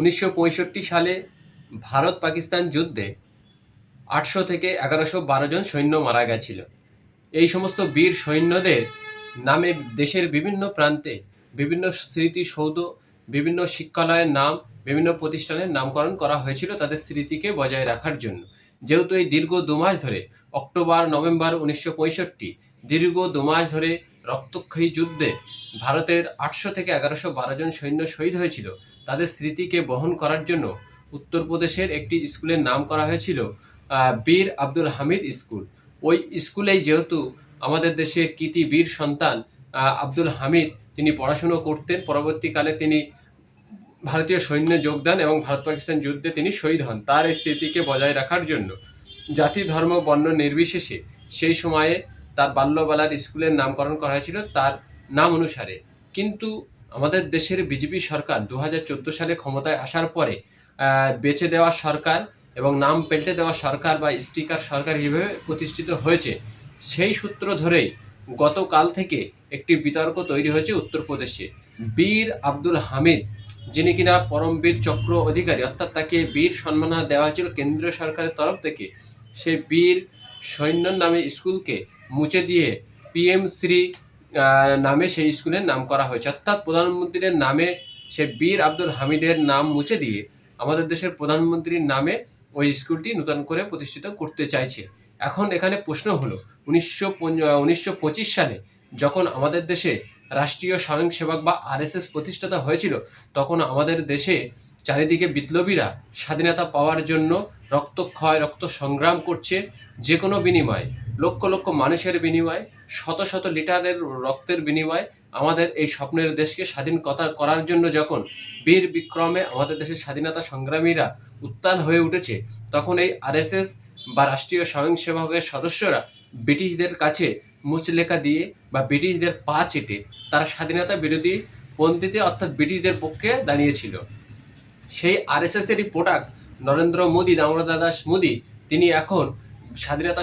উনিশশো পঁয়ষট্টি সালে ভারত পাকিস্তান যুদ্ধে আটশো থেকে এগারোশো বারো জন সৈন্য মারা গেছিল। এই সমস্ত বীর সৈন্যদের নামে দেশের বিভিন্ন প্রান্তে বিভিন্ন স্মৃতিসৌধ, বিভিন্ন শিক্ষালয়ের নাম, বিভিন্ন প্রতিষ্ঠানের নামকরণ করা হয়েছিল তাদের স্মৃতিকে বজায় রাখার জন্য। যেহেতু এই দীর্ঘ দু মাস ধরে অক্টোবর, নভেম্বর উনিশশো পঁয়ষট্টি, দীর্ঘ দু মাস ধরে রক্তক্ষয়ী যুদ্ধে ভারতের আটশো থেকে এগারোশো বারো জন সৈন্য শহীদ হয়েছিল। তাদের স্মৃতিকে বহন করার জন্য উত্তরপ্রদেশের একটি স্কুলের নাম করা হয়েছিল বীর আব্দুল হামিদ স্কুল। ওই স্কুলেই যেহেতু আমাদের দেশের কৃতি বীর সন্তান আব্দুল হামিদ, তিনি পড়াশুনো করতেন, পরবর্তীকালে তিনি ভারতীয় সৈন্যে যোগদান এবং ভারত পাকিস্তান যুদ্ধে তিনি শহীদ হন তার এই স্মৃতিকে বজায় রাখার জন্য। জাতি, ধর্ম, বর্ণ নির্বিশেষে সেই সময়ে তার বাল্যবেলার স্কুলের নামকরণ করা হয়েছিল তার নাম অনুসারে। কিন্তু আমাদের দেশের বিজেপি সরকার দু হাজার চোদ্দ সালে ক্ষমতায় আসার পরে বেচে দেওয়া সরকার এবং নাম পেল্টে দেওয়া সরকার বা স্টিকার সরকার হিসেবে প্রতিষ্ঠিত হয়েছে। সেই সূত্র ধরেই গতকাল থেকে একটি বিতর্ক তৈরি হয়েছে উত্তরপ্রদেশে। বীর আব্দুল হামিদ, যিনি কিনা পরমবীর চক্র অধিকারী, অর্থাৎ তাকে বীর সম্মাননা দেওয়া হয়েছিল কেন্দ্রীয় সরকারের তরফ থেকে, সেই বীর সৈন্য নামে স্কুলকে মুছে দিয়ে পিএম শ্রী নামে সেই স্কুলের নাম করা হয়েছে। অর্থাৎ প্রধানমন্ত্রীর নামে সে বীর আব্দুল হামিদের নাম মুছে দিয়ে আমাদের দেশের প্রধানমন্ত্রীর নামে ওই স্কুলটি নূতন করে প্রতিষ্ঠিত করতে চাইছে। এখন এখানে প্রশ্ন হলো, উনিশশো উনিশশো সালে যখন আমাদের দেশে রাষ্ট্রীয় স্বয়ংসেবক বা আরএসএস প্রতিষ্ঠাতা হয়েছিল, তখন আমাদের দেশে চারিদিকে বিপ্লবীরা স্বাধীনতা পাওয়ার জন্য রক্তক্ষয় রক্ত সংগ্রাম করছে যে কোনো বিনিময়ে, লক্ষ লক্ষ মানুষের বিনিময়, শত শত লিটারের রক্তের বিনিময়ে আমাদের এই স্বপ্নের দেশকে স্বাধীন কথা করার জন্য যখন বীর বিক্রমে আমাদের দেশের স্বাধীনতা সংগ্রামীরা উত্তাল হয়ে উঠেছে, তখন এই আরএসএস বা রাষ্ট্রীয় স্বয়ংসেবকের সদস্যরা ব্রিটিশদের কাছে মুচলেখা দিয়ে বা ব্রিটিশদের পা চেটে তারা স্বাধীনতা বিরোধী পন্থীতে অর্থাৎ ব্রিটিশদের পক্ষে দাঁড়িয়েছিল। সেই আরএসএস এরই প্রোডাক্ট নরেন্দ্র মোদী, দামোদর দাস মোদী, তিনি এখন স্বাধীনতা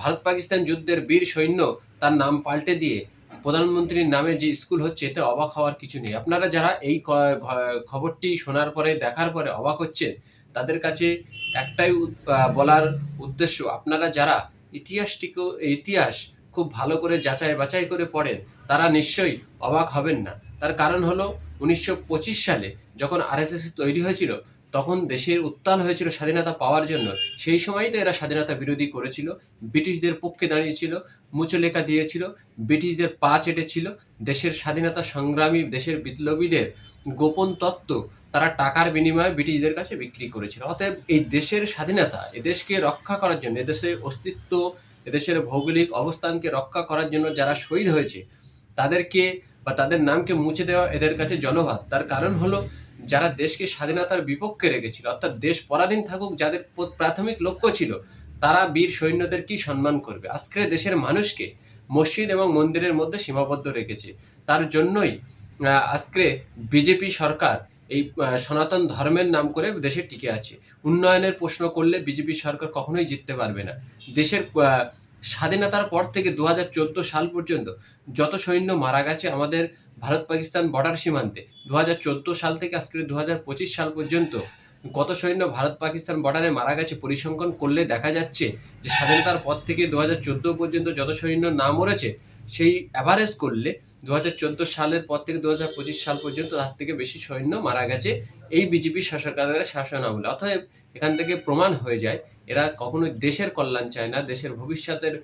ভারত পাকিস্তান যুদ্ধের বীর সৈন্য তার নাম পাল্টে দিয়ে প্রধানমন্ত্রীর নামে যে স্কুল হচ্ছে, এতে অবাক হওয়ার কিছু নেই। আপনারা যারা এই খবরটি শোনার পরে, দেখার পরে অবাক হচ্ছেন, তাদের কাছে একটাই বলার উদ্দেশ্য, আপনারা যারা ইতিহাসটিকে ইতিহাস খুব ভালো করে যাচাই বাছাই করে পড়েন, তারা নিশ্চয়ই অবাক হবেন না। তার কারণ হলো উনিশশো পঁচিশ সালে যখন আরএসএস তৈরি হয়েছিল, তখন দেশের উত্তাল হয়েছিল স্বাধীনতা পাওয়ার জন্য। সেই সময়ই তো এরা স্বাধীনতা বিরোধী করেছিল, ব্রিটিশদের পক্ষে দাঁড়িয়েছিল, মুচলেখা দিয়েছিল, ব্রিটিশদের পা চেটেছিল। দেশের স্বাধীনতা সংগ্রামী, দেশের বিপ্লবীদের গোপন তত্ত্ব তারা টাকার বিনিময়ে ব্রিটিশদের কাছে বিক্রি করেছিল। অতএব এই দেশের স্বাধীনতা এদেশকে রক্ষা করার জন্য এদেশের অস্তিত্ব এদেশের ভৌগোলিক অবস্থানকে রক্ষা করার জন্য যারা শহীদ হয়েছে, তাদেরকে বা তাদের নামকে মুছে দেওয়া এদের কাছে জলভাত তার কারণ হলো, যারা দেশকে স্বাধীনতার বিপক্ষে রেখেছিল, অর্থাৎ দেশ পরাধীন থাকুক, যাদের প্রাথমিক লক্ষ্য ছিল, তারা বীর সৈন্যদের কি সম্মান করবে? আজকের দেশের মানুষকে মসজিদ এবং মন্দিরের মধ্যে সীমাবদ্ধ রেখেছে। তার জন্যই আজকে বিজেপি সরকার এই সনাতন ধর্মের নাম করে দেশে টিকে আছে। উন্নয়নের প্রশ্ন করলে বিজেপি সরকার কখনোই জিততে পারবে না। দেশের স্বাধীনতার পর থেকে দু হাজার চোদ্দ সাল পর্যন্ত যত সৈন্য মারা গেছে আমাদের ভারত পাকিস্তান বর্ডার সীমান্তে দু হাজার চোদ্দ সাল থেকে আজকে দু হাজার পঁচিশ সাল পর্যন্ত কত সৈন্য ভারত পাকিস্তান বর্ডারে মারা গেছে পরিসংখ্যান করলে দেখা যাচ্ছে যে স্বাধীনতার পর থেকে দু হাজার চোদ্দ পর্যন্ত যত সৈন্য না মরেছে, সেই অ্যাভারেজ করলে দু হাজার চোদ্দ সালের পর থেকে দু হাজার পঁচিশ সাল পর্যন্ত তার থেকে বেশি সৈন্য মারা গেছে এই বিজেপি শাসন আমলে অতএব এখান থেকে প্রমাণ হয়ে যায়, এরা কখনো দেশের কল্যাণ চায় না, দেশের ভবিষ্যতের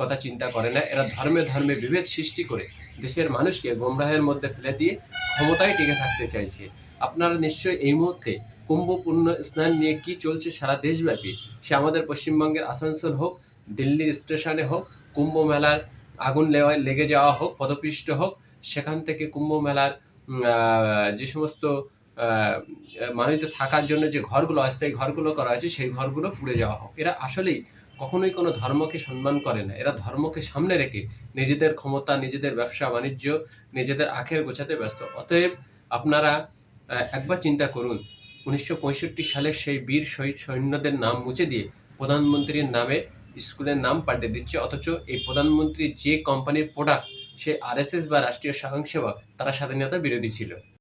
কথা চিন্তা করে না, এরা ধর্মে ধর্মে বিভেদ সৃষ্টি করে দেশের মানুষকে গোমরাহের মধ্যে ফেলে দিয়ে ক্ষমতায় টিকে থাকতে চাইছে। আপনারা নিশ্চয়ই এই মুহূর্তে কুম্ভ পূর্ণ স্নান নিয়ে কি চলছে সারা দেশব্যাপী? সে আমাদের পশ্চিমবঙ্গের আসানসোল হোক, দিল্লির স্টেশনে হোক, কুম্ভ মেলার আগুন লেওয়া লেগে যাওয়া হোক, পদপৃষ্ট হোক, সেখান থেকে কুম্ভ মেলার যে সমস্ত মানুষদের থাকার জন্য যে ঘরগুলো অস্থায়ী ঘরগুলো করা হয়েছে, সেই ঘরগুলো পুড়ে যাওয়া হোক। এরা আসলেই কখনোই কোনো ধর্মকে সম্মান করে না। এরা ধর্মকে সামনে রেখে নিজেদের ক্ষমতা, নিজেদের ব্যবসা, বাণিজ্য, নিজেদের আখের গোছাতে ব্যস্ত। অতএব আপনারা একবার চিন্তা করুন, উনিশশো পঁয়ষট্টি সালের সেই বীর শহীদ সৈন্যদের নাম মুছে দিয়ে প্রধানমন্ত্রীর নামে স্কুলের নাম পাল্টে দিচ্ছে। অথচ এই প্রধানমন্ত্রী যে কোম্পানির প্রোডাক্ট সে আরএসএস বা রাষ্ট্রীয় স্বয়ংসেবক, তারা স্বাধীনতা বিরোধী ছিল।